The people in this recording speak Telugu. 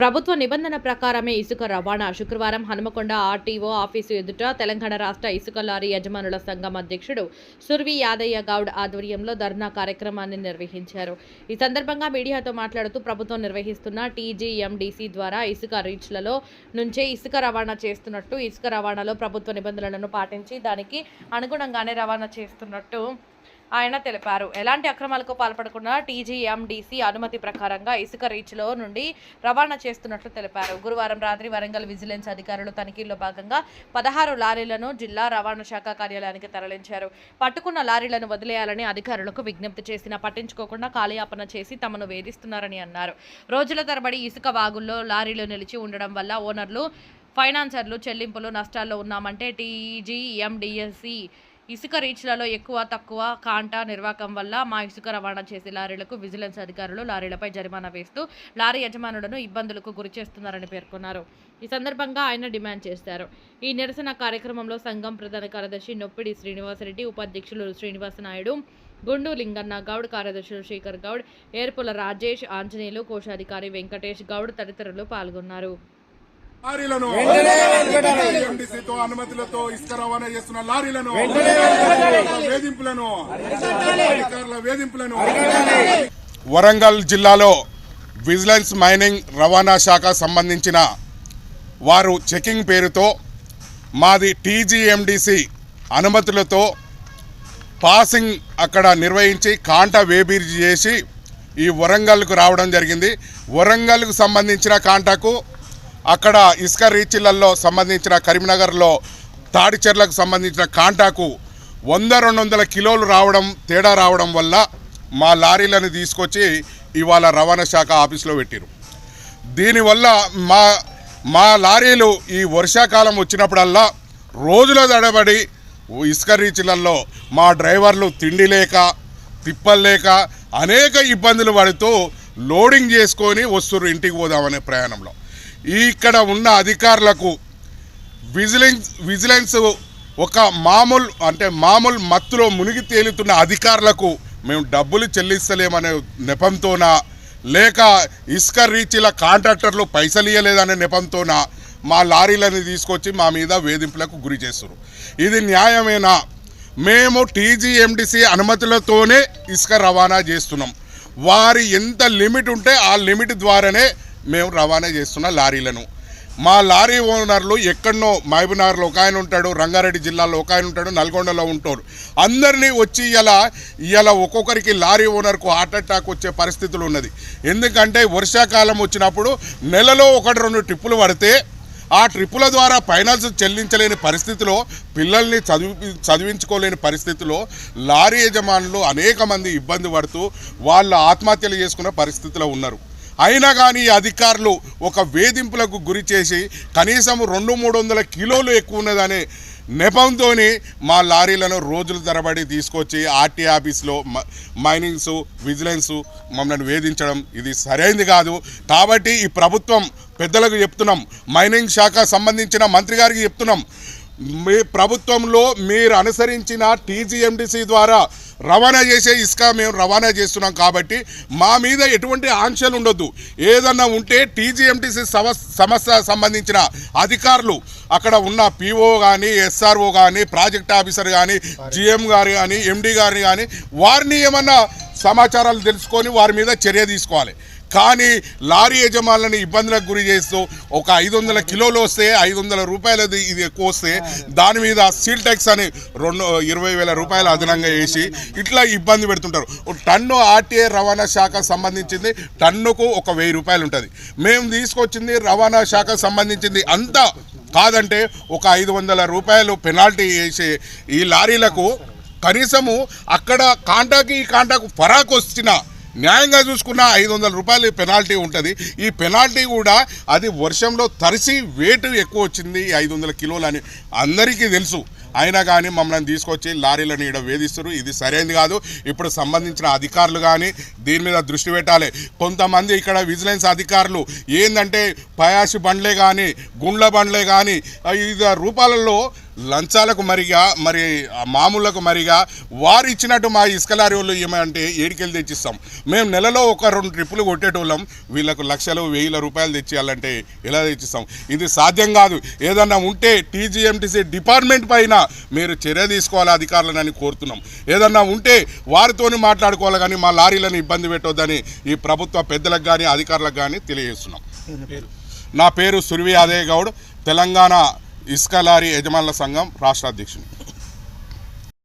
ప్రభుత్వ నిబంధన ప్రకారమే ఇసుక రవాణా. శుక్రవారం హనుమకొండ ఆర్టీఓ ఆఫీసు ఎదుట తెలంగాణ రాష్ట్ర ఇసుక లారీ యజమానుల సంఘం అధ్యక్షుడు సుర్వి యాదయ్య గౌడ్ ఆధ్వర్యంలో ధర్నా కార్యక్రమాన్ని నిర్వహించారు. ఈ సందర్భంగా మీడియాతో మాట్లాడుతూ ప్రభుత్వం నిర్వహిస్తున్న టీజీఎండీసీ ద్వారా ఇసుక రీచ్లలో నుంచే ఇసుక రవాణా చేస్తున్నట్టు ఇసుక రవాణాలో ప్రభుత్వ నిబంధనలను పాటించి దానికి అనుగుణంగానే రవాణా చేస్తున్నట్టు ఆయన తెలిపారు. ఎలాంటి అక్రమాలకు పాల్పడకుండా టీజీఎండీసీ అనుమతి ప్రకారంగా ఇసుక రీచ్లో నుండి రవాణా చేస్తున్నట్లు తెలిపారు. గురువారం రాత్రి వరంగల్ విజిలెన్స్ అధికారులు తనిఖీల్లో భాగంగా పదహారు లారీలను జిల్లా రవాణా శాఖ కార్యాలయానికి తరలించారు. పట్టుకున్న లారీలను వదిలేయాలని అధికారులకు విజ్ఞప్తి చేసినా పట్టించుకోకుండా కాలయాపన చేసి తమను వేధిస్తున్నారని అన్నారు. రోజుల తరబడి ఇసుక వాగుల్లో లారీలు నిలిచి ఉండడం వల్ల ఓనర్లు ఫైనాన్సర్లు చెల్లింపులు నష్టాల్లో ఉన్నామంటే టీజీఎండిఎస్సి ఇసుక రీచ్లలో ఎక్కువ తక్కువ కాంటా నిర్వాకం వల్ల మా ఇసుక రవాణా చేసే లారీలకు విజిలెన్స్ అధికారులు లారీలపై జరిమానా వేస్తూ లారీ యజమానులను ఇబ్బందులకు గురి చేస్తున్నారని పేర్కొన్నారు. ఈ సందర్భంగా ఆయన డిమాండ్ చేశారు. ఈ నిరసన కార్యక్రమంలో సంఘం ప్రధాన కార్యదర్శి నొప్పిడి శ్రీనివాసరెడ్డి ఉపాధ్యక్షులు శ్రీనివాస నాయుడు గుండు లింగన్న గౌడ్ కార్యదర్శులు శేఖర్ గౌడ్ ఏర్పుల రాజేష్ ఆంజనేయులు కోశాధికారి వెంకటేష్ గౌడ్ తదితరులు పాల్గొన్నారు. లారీలను. ఎండిసితో అనుమతులతో ఇసుక రవాణా చేస్తున్న లారీలను. వేధింపులను. అధికారుల వేధింపులను. వరంగల్ జిల్లాలో విజిలెన్స్ మైనింగ్ రవాణా శాఖ సంబంధించిన వారు చెకింగ్ పేరుతో మాది టీజీఎండిసి అనుమతులతో పాసింగ్ అక్కడ నిర్వహించి కాంట వేబీర్ చేసి ఈ వరంగల్కు రావడం జరిగింది. వరంగల్కు సంబంధించిన కాంటాకు అక్కడ ఇసుక రీచిళ్ళలో సంబంధించిన కరీంనగర్లో తాడిచెర్లకు సంబంధించిన కాంటాకు వంద రెండు వందల కిలోలు రావడం తేడా రావడం వల్ల మా లారీలను తీసుకొచ్చి ఇవాళ రవాణా శాఖ ఆఫీస్లో పెట్టారు. దీనివల్ల మా మా లారీలు ఈ వర్షాకాలం వచ్చినప్పుడల్లా రోజుల తడబడి ఇసుక రీచ్లలో మా డ్రైవర్లు తిండి లేక తిప్పలు లేక అనేక ఇబ్బందులు పడుతూ లోడింగ్ చేసుకొని వస్తున్నారు ఇంటికి పోదామనే ప్రయాణంలో. ఇక్కడ ఉన్న అధికారులకు విజిలెన్స్ విజిలెన్స్ ఒక మామూలు అంటే మామూలు మత్తులో మునిగి తేలుతున్న అధికారులకు మేము డబ్బులు చెల్లిస్తలేమనే నెపంతోనా లేక ఇసుక రీచిల కాంట్రాక్టర్లు పైసలు ఇవ్వలేదనే నెపంతోనా మా లారీలని తీసుకొచ్చి మా మీద వేధింపులకు గురి చేస్తారు ఇది న్యాయమేనా? మేము టీజీఎండిసి అనుమతులతోనే ఇసుక రవాణా చేస్తున్నాం. వారి ఎంత లిమిట్ ఉంటే ఆ లిమిట్ ద్వారానే మేము రవాణా చేస్తున్న లారీలను. మా లారీ ఓనర్లు ఎక్కడనో మహబూబ్నగర్లో ఒక ఆయన ఉంటాడు రంగారెడ్డి జిల్లాలో ఒక ఆయన ఉంటాడు నల్గొండలో ఉంటాడు అందరినీ వచ్చి ఇలా ఇలా ఒక్కొక్కరికి లారీ ఓనర్కు హార్ట్ అటాక్ వచ్చే పరిస్థితులు ఉన్నది. ఎందుకంటే వర్షాకాలం వచ్చినప్పుడు నెలలో ఒకటి రెండు ట్రిప్పులు పడితే ఆ ట్రిప్పుల ద్వారా ఫైనాన్స్ చెల్లించలేని పరిస్థితిలో పిల్లల్ని చదివి చదివించుకోలేని పరిస్థితిలో లారీ యజమానులు అనేక మంది ఇబ్బంది పడుతూ వాళ్ళు ఆత్మహత్యలు చేసుకునే పరిస్థితిలో ఉన్నారు. అయినా కానీ ఈ అధికారులు ఒక వేధింపులకు గురి చేసి కనీసం రెండు మూడు వందల కిలోలు ఎక్కువ ఉన్నదనే నెపంతో మా లారీలను రోజుల తరబడి తీసుకొచ్చి ఆర్టీ ఆఫీస్లో మ- మైనింగ్స్ విజిలెన్స్ మమ్మల్ని వేధించడం ఇది సరైంది కాదు. కాబట్టి ఈ ప్రభుత్వం పెద్దలకు చెప్తున్నాం మైనింగ్ శాఖ సంబంధించిన మంత్రి గారికి చెప్తున్నాం. మీ ప్రభుత్వంలో మీరు అనుసరించిన టీజీఎండిసి ద్వారా రవాణా చేసే ఇసుక మేము రవాణా చేస్తున్నాం కాబట్టి మా మీద ఎటువంటి ఆంక్షలు ఉండొద్దు. ఏదన్నా ఉంటే టీజీఎంటీసీ సంస్థ సంబంధించిన అధికారులు అక్కడ ఉన్న పీఓ కానీ ఎస్ఆర్ఓ కానీ ప్రాజెక్ట్ ఆఫీసర్ కానీ జిఎం గారు కానీ ఎండి గారిని కానీ వారిని ఏమన్నా సమాచారాలు తెలుసుకొని వారి మీద చర్య తీసుకోవాలి. కానీ లారీ యజమానులను ఇబ్బందులకు గురి చేస్తూ ఒక ఐదు వందల కిలోలు వస్తే ఐదు వందల రూపాయలది ఇది ఎక్కువ వస్తే దాని మీద సీల్ ట్యాక్స్ అని రెండు ఇరవై వేల రూపాయలు అదనంగా వేసి ఇట్లా ఇబ్బంది పెడుతుంటారు. టన్ను ఆర్టీఏ రవాణా శాఖ సంబంధించింది టన్నుకు ఒక వెయ్యి రూపాయలు ఉంటుంది. మేము తీసుకొచ్చింది రవాణా శాఖ సంబంధించింది అంతా కాదంటే ఒక ఐదు వందల రూపాయలు పెనాల్టీ వేసి ఈ లారీలకు కనీసము అక్కడ కాంటాకి ఈ కాంటాకు ఫరాకు వచ్చిన న్యాయంగా చూసుకున్న ఐదు వందల రూపాయలు పెనాల్టీ ఉంటుంది. ఈ పెనాల్టీ కూడా అది వర్షంలో తరిసి వెయిట్ ఎక్కువ వచ్చింది ఐదు వందల కిలోలు అని అందరికీ తెలుసు. అయినా కానీ మమ్మల్ని తీసుకొచ్చి లారీలను ఇక్కడ వేధిస్తారు ఇది సరైనది కాదు. ఇప్పుడు సంబంధించిన అధికారులు కానీ దీని మీద దృష్టి పెట్టాలి. కొంతమంది ఇక్కడ విజిలెన్స్ అధికారులు ఏంటంటే పయాసి బండ్లే కానీ గుండ్ల బండ్లే కానీ వివిధ రూపాలలో లంచాలకు మరిగా మరి మామూలకు మరిగా వారు ఇచ్చినట్టు మా ఇసుక లారీ వాళ్ళు ఏమంటే ఏడికెళ్ళి తెచ్చిస్తాం. మేము నెలలో ఒక రెండు ట్రిప్పులు కొట్టేటోళ్ళం. వీళ్ళకు లక్షలు వేల రూపాయలు తెచ్చేయాలంటే ఎలా తెచ్చిస్తాం? ఇది సాధ్యం కాదు. ఏదన్నా ఉంటే టీజీఎంటీసీ డిపార్ట్మెంట్ పైన మీరు చర్య తీసుకోవాలి అధికారులని కోరుతున్నాం. ఏదన్నా ఉంటే వారితోని మాట్లాడుకోవాలి కానీ మా లారీలను ఇబ్బంది పెట్టొద్దని ఈ ప్రభుత్వ పెద్దలకు కానీ అధికారులకు కానీ తెలియజేస్తున్నాం. నా పేరు సుర్వి యాదయ్య గౌడ్. తెలంగాణ ఇసుక లారీ యజమానుల సంఘం రాష్ట్ర అధ్యక్షుడు